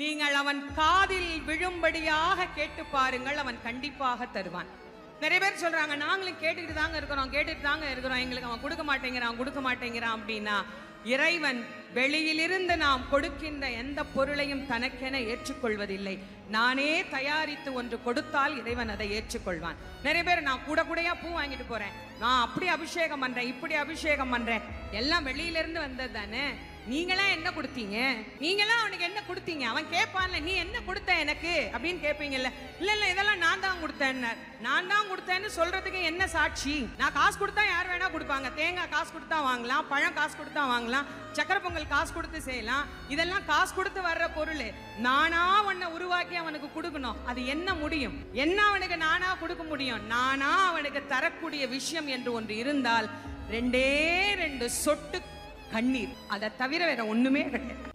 நீங்கள் அவன் காதில் விழும்படியாக கேட்டு பாருங்கள் அவன் கண்டிப்பாக தருவான். நிறைய பேர் சொல்றாங்க நாங்களும் கேட்டுக்கிட்டு தாங்க இருக்கிறோம் கேட்டுட்டு தாங்க இருக்கிறோம் எங்களுக்கு அவன் கொடுக்க மாட்டேங்கிறான் கொடுக்க மாட்டேங்கிறான் அப்படின்னா இறைவன் வெளியிலிருந்து நாம் கொடுக்கின்ற எந்த பொருளையும் தனக்கென ஏற்றுக்கொள்வதில்லை. நானே தயாரித்து ஒன்று கொடுத்தால் இறைவன் அதை ஏற்றுக்கொள்வான். நிறைய பேர் நான் கூட கூடையா பூ வாங்கிட்டு போறேன் நான் அப்படி அபிஷேகம் பண்றேன் இப்படி அபிஷேகம் பண்றேன் எல்லாம் வெளியிலிருந்து வந்தது தானே? நீங்களாம் என்ன கொடுத்தீங்க? நீங்களாம் அவனுக்கு என்ன கொடுத்தீங்க? அவன் கேட்பான்ல நீ என்ன கொடுத்த எனக்கு? அப்படின்னு கேட்பீங்கல்ல இல்ல இல்ல இதெல்லாம் நான் தான் கொடுத்தேன் நான் தான் கொடுத்தேன்னு சொல்றதுக்கு என்ன சாட்சி? நான் காசு கொடுத்தா யார் வேணா கொடுப்பாங்க. தேங்காய் காசு கொடுத்தா வாங்கலாம் பழம் காசு கொடுத்தா வாங்கலாம் சக்கரை பொங்கல் காசு கொடுத்து செய்யலாம். இதெல்லாம் காசு கொடுத்து வர்ற பொருள். நானா உன்னை உருவாக்கி அவனுக்கு கொடுக்கணும். அது என்ன முடியும்? என்ன அவனுக்கு நானா கொடுக்க முடியும்? நானா அவனுக்கு தரக்கூடிய விஷயம் என்று ஒன்று இருந்தால் ரெண்டே ரெண்டு சொட்டு கண்ணீர். அதை தவிர வேற ஒண்ணுமே கிடையாது.